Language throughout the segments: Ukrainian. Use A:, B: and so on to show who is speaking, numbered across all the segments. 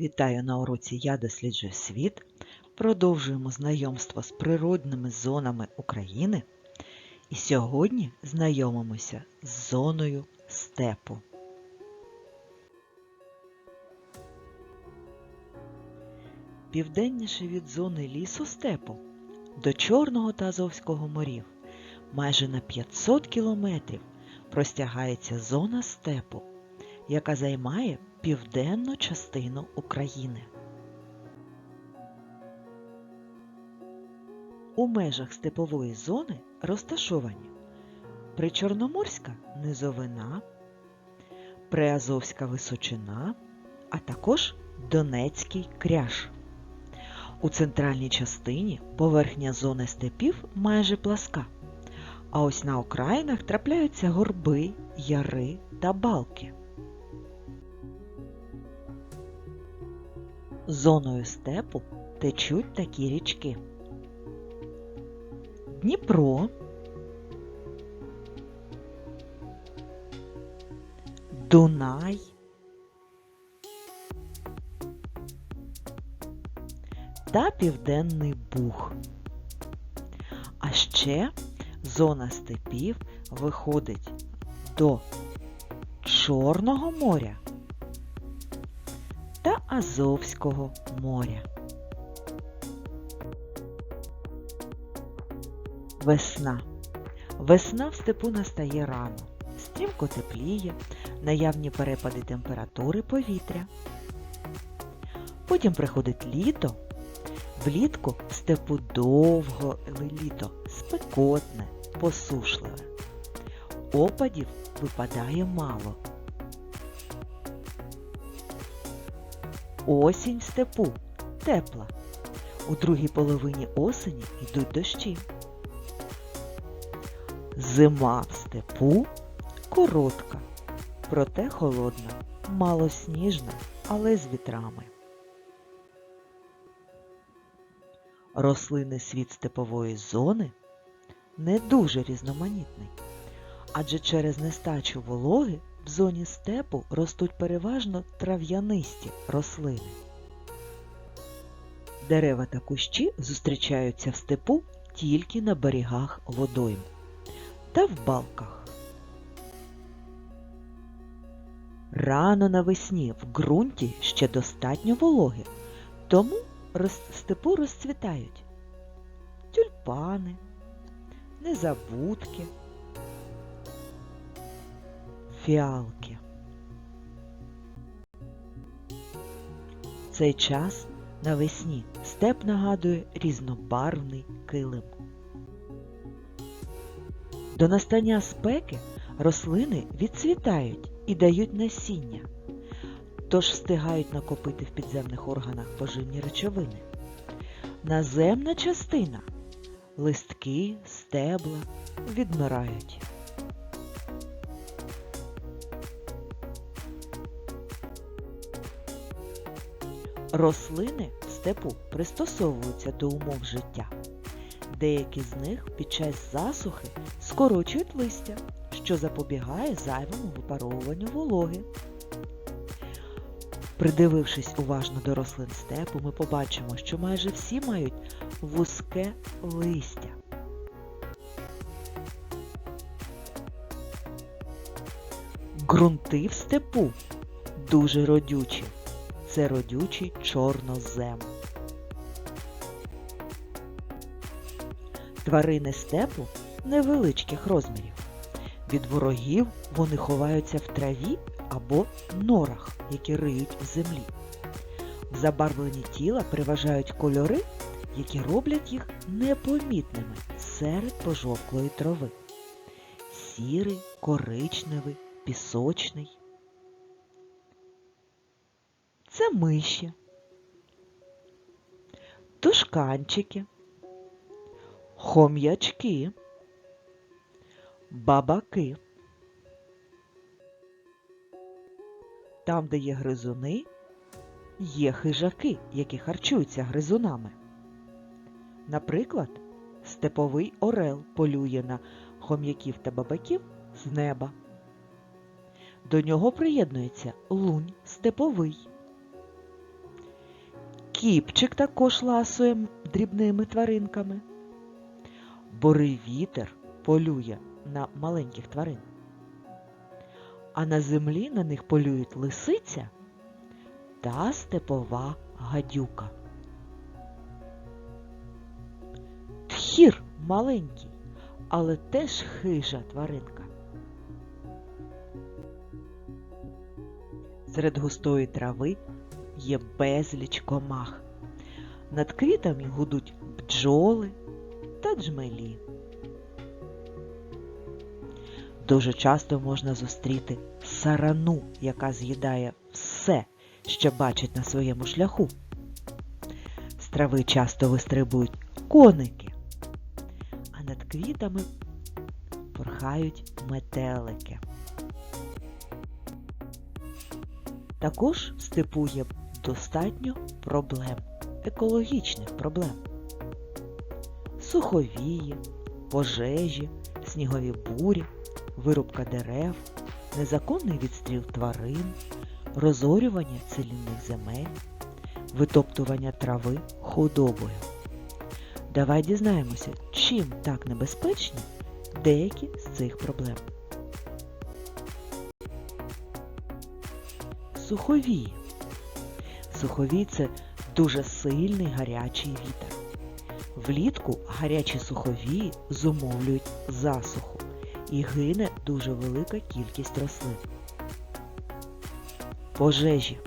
A: Вітаю на уроці Я досліджую світ. Продовжуємо знайомство з природними зонами України. І сьогодні знайомимося з зоною степу. Південніше від зони лісу степу до Чорного та Азовського морів майже на 500 кілометрів простягається зона степу, яка займає південну частину України. У межах степової зони розташовані Причорноморська низовина, Приазовська височина, а також Донецький кряж. У центральній частині поверхня зони степів майже пласка, а ось на окраїнах трапляються горби, яри та балки. Зоною степу течуть такі річки. Дніпро, Дунай, та Південний Буг. А ще зона степів виходить до Чорного моря Азовського моря. Весна. Весна в степу настає рано. Стрімко тепліє, наявні перепади температури повітря. Потім приходить літо. Влітку в степу довго літо, спекотне, посушливе. Опадів випадає мало. Осінь степу тепла. У другій половині осені йдуть дощі. Зима в степу коротка, проте холодна, малосніжна, але з вітрами. Рослинний світ степової зони не дуже різноманітний, адже через нестачу вологи в зоні степу ростуть переважно трав'янисті рослини. Дерева та кущі зустрічаються в степу тільки на берегах водойм та в балках. Рано навесні в ґрунті ще достатньо вологи, тому степу розцвітають тюльпани, незабудки, фіалки. Цей час навесні степ нагадує різнобарвний килим. До настання спеки рослини відцвітають і дають насіння, тож встигають накопити в підземних органах поживні речовини. Наземна частина листки, стебла відмирають. Рослини в степу пристосовуються до умов життя. Деякі з них під час засухи скорочують листя, що запобігає зайвому випаровуванню вологи. Придивившись уважно до рослин степу, ми побачимо, що майже всі мають вузьке листя. Ґрунти в степу дуже родючі. Це родючий чорнозем. Тварини степу невеличких розмірів. Від ворогів вони ховаються в траві або норах, які риють в землі. В забарвленні тіла переважають кольори, які роблять їх непомітними серед пожовклої трави. Сірий, коричневий, пісочний. Це миші, тушканчики, хом'ячки, бабаки. Там, де є гризуни, є хижаки, які харчуються гризунами. Наприклад, степовий орел полює на хом'яків та бабаків з неба. До нього приєднується лунь степовий. Кіпчик також ласує дрібними тваринками. Боревітер полює на маленьких тварин. А на землі на них полюють лисиця та степова гадюка. Тхір маленький, але теж хижа тваринка. Серед густої трави є безліч комах. Над квітами гудуть бджоли та джмелі. Дуже часто можна зустріти сарану, яка з'їдає все, що бачить на своєму шляху. З трави часто вистрибують коники, а над квітами порхають метелики. Також степу є достатньо проблем, екологічних проблем. Суховії, пожежі, снігові бурі, вирубка дерев, незаконний відстріл тварин, розорювання цілінних земель, витоптування трави худобою. Давай дізнаємося, чим так небезпечні деякі з цих проблем. Суховії. Суховій це дуже сильний гарячий вітер. Влітку гарячі суховії зумовлюють засуху і гине дуже велика кількість рослин. Пожежі.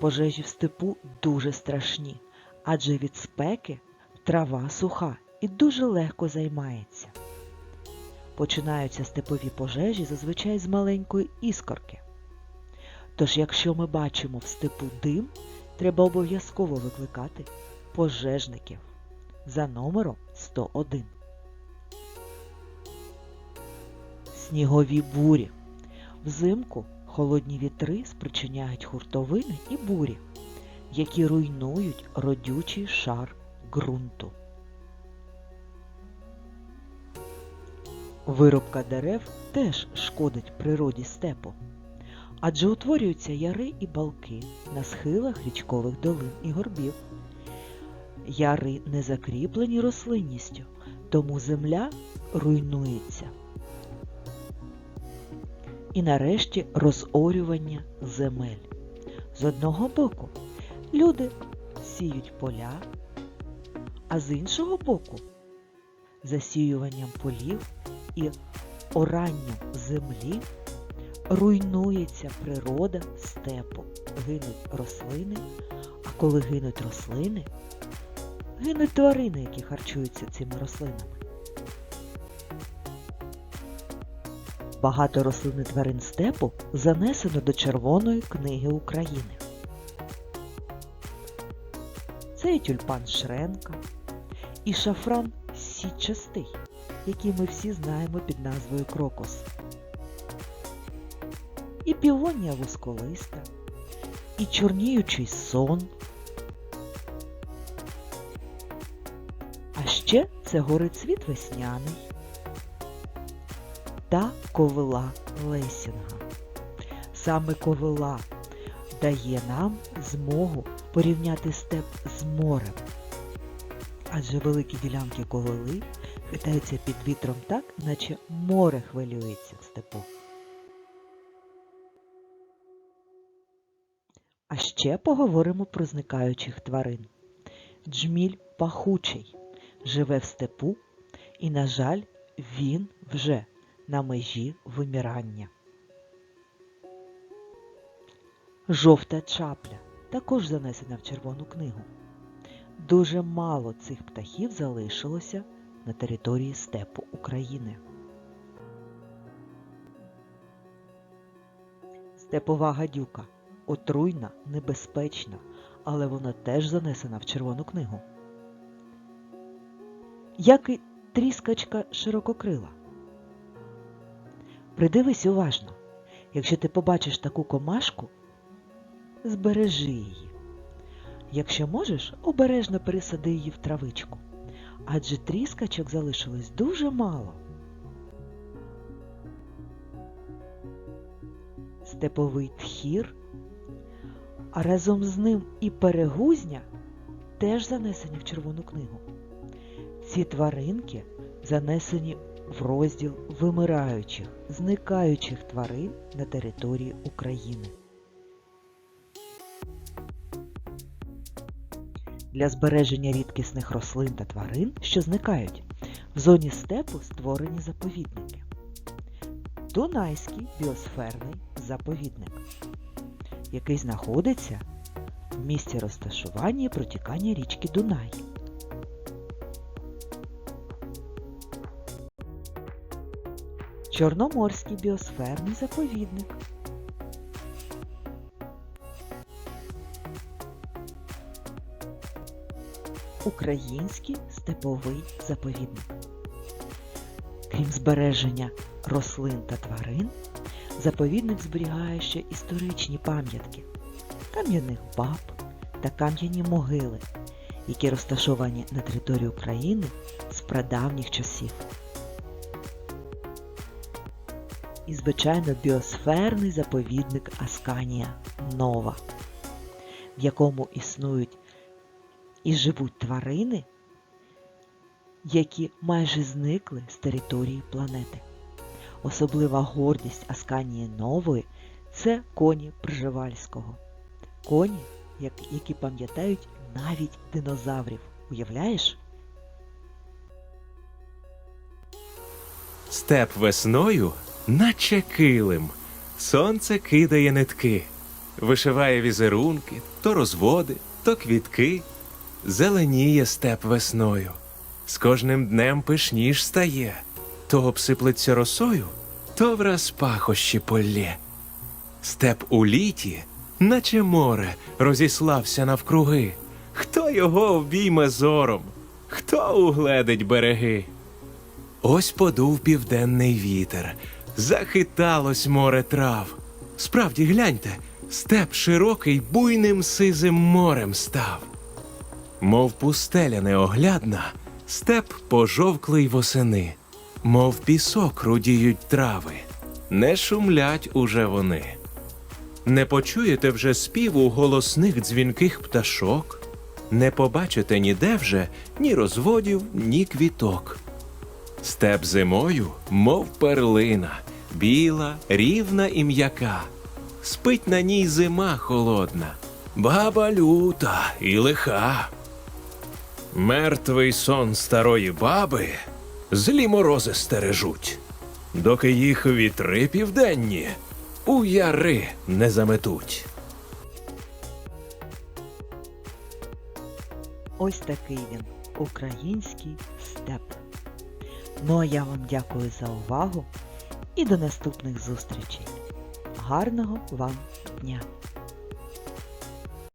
A: Пожежі в степу дуже страшні, адже від спеки трава суха і дуже легко займається. Починаються степові пожежі зазвичай з маленької іскорки. Тож, якщо ми бачимо в степу дим, треба обов'язково викликати пожежників за номером 101. Снігові бурі. Взимку холодні вітри спричиняють хуртовини і бурі, які руйнують родючий шар ґрунту. Вирубка дерев теж шкодить природі степу, адже утворюються яри і балки на схилах річкових долин і горбів. Яри не закріплені рослинністю, тому земля руйнується. І нарешті розорювання земель. З одного боку люди сіють поля, а з іншого боку засіюванням полів і оранням землі руйнується природа степу, гинуть рослини, а коли гинуть рослини, гинуть тварини, які харчуються цими рослинами. Багато рослин і тварин степу занесено до Червоної книги України. Це і тюльпан Шренка, і шафран січастий, який ми всі знаємо під назвою крокус, і півонія вузколиста, і чорніючий сон. А ще це горицвіт весняний та ковила лесінга. Саме ковила дає нам змогу порівняти степ з морем. Адже великі ділянки ковили хитаються під вітром так, наче море хвилюється в степу. А ще поговоримо про зникаючих тварин. Джміль пахучий, живе в степу, і, на жаль, він вже на межі вимирання. Жовта чапля також занесена в Червону книгу. Дуже мало цих птахів залишилося на території степу України. Степова гадюка отруйна, небезпечна, але вона теж занесена в Червону книгу. Як і тріскачка ширококрила. Придивись уважно. Якщо ти побачиш таку комашку, збережи її. Якщо можеш, обережно пересади її в травичку, адже тріскачок залишилось дуже мало. Степовий тхір а разом з ним і перегузня теж занесені в Червону книгу. Ці тваринки занесені в розділ вимираючих, зникаючих тварин на території України. Для збереження рідкісних рослин та тварин, що зникають, в зоні степу створені заповідники. Дунайський біосферний заповідник, який знаходиться в місці розташування і протікання річки Дунай. Чорноморський біосферний заповідник. Український степовий заповідник. Крім збереження рослин та тварин, заповідник зберігає ще історичні пам'ятки кам'яних баб та кам'яні могили, які розташовані на території України з прадавніх часів. І, звичайно, біосферний заповідник Асканія Нова, в якому існують і живуть тварини, які майже зникли з території планети. Особлива гордість Асканії Нової це коні Пржевальського. Коні, які пам'ятають навіть динозаврів. Уявляєш?
B: Степ весною, наче килим. Сонце кидає нитки, вишиває візерунки, то розводи, то квітки. Зеленіє степ весною. З кожним днем пишніш стає, то обсиплеться росою, то враз пахощі полє. Степ у літі, наче море, розіслався навкруги. Хто його обійме зором, хто угледить береги? Ось подув південний вітер, захиталось море трав. Справді гляньте, степ широкий буйним сизим морем став. Мов пустеля неоглядна, степ пожовклий восени, мов пісок рудіють трави, не шумлять уже вони. Не почуєте вже співу голосних дзвінких пташок, не побачите ніде вже ні розводів, ні квіток. Степ зимою, мов перлина, біла, рівна і м'яка. Спить на ній зима холодна, баба люта і лиха. Мертвий сон старої баби злі морози стережуть, доки їх вітри південні у яри не заметуть.
A: Ось такий він, український степ. Ну а я вам дякую за увагу і до наступних зустрічей. Гарного вам дня!